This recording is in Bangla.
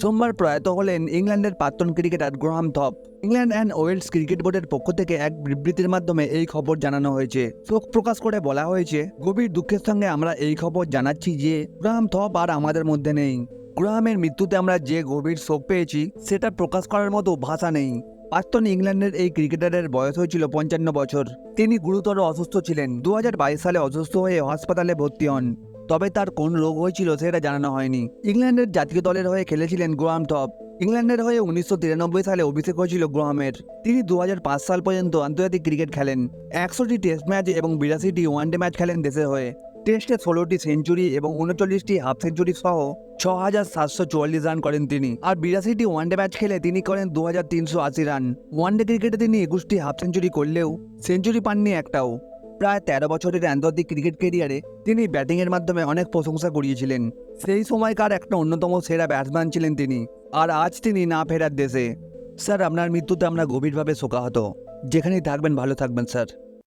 সোমবার প্রয়াত হলেন ইংল্যান্ডের প্রাক্তন cricketer Graham Thorpe England and Wales cricket বোর্ডের পক্ষ থেকে এক বিবৃতির মাধ্যমে এই খবর জানানো হয়েছে। শোক প্রকাশ করে বলা হয়েছে, গভীর দুঃখের সঙ্গে আমরা এই খবর জানাচ্ছি যে গ্রাহাম থপ আর আমাদের মধ্যে নেই। গ্রাহামের মৃত্যুতে আমরা যে গভীর শোক পেয়েছি, সেটা প্রকাশ করার মতো ভাষা নেই। প্রাক্তন ইংল্যান্ডের এই ক্রিকেটারের বয়স হয়েছিল পঞ্চান্ন বছর। তিনি গুরুতর অসুস্থ ছিলেন। দু হাজার বাইশ সালে অসুস্থ হয়ে হাসপাতালে ভর্তি হন। তবে তার কোন রোগ হয়েছিল সেটা জানানো হয়নি। ইংল্যান্ডের জাতীয় দলের হয়ে খেলেছিলেন গ্রাহাম টপ। ইংল্যান্ডের হয়ে উনিশশো তিরানব্বই সালে অভিষেক হয়েছিল গ্রাহামের। তিনি দু হাজার পাঁচ সাল পর্যন্ত আন্তর্জাতিক ক্রিকেট খেলেন। একশোটি টেস্ট ম্যাচ এবং বিরাশিটি ওয়ানডে ম্যাচ খেলেন দেশের হয়ে। টেস্টে ষোলোটি সেঞ্চুরি এবং উনচল্লিশটি হাফ সেঞ্চুরি সহ ছ হাজার সাতশো চুয়াল্লিশ রান করেন তিনি। আর বিরাশিটি ওয়ানডে ম্যাচ খেলে তিনি করেন দু হাজার তিনশো আশি রান। ওয়ানডে ক্রিকেটে তিনি একুশটি হাফ সেঞ্চুরি করলেও সেঞ্চুরি পাননি একটাও। প্রায় তেরো বছরের আন্তর্জাতিক ক্রিকেট কেরিয়ারে তিনি ব্যাটিংয়ের মাধ্যমে অনেক প্রশংসা করিয়েছিলেন। সেই সময়কার একটা অন্যতম সেরা ব্যাটসম্যান ছিলেন তিনি, আর আজ তিনি না ফেরার দেশে। স্যার, আপনার মৃত্যুতে আমরা গভীরভাবে শোকাহত। যেখানেই থাকবেন, ভালো থাকবেন, স্যার।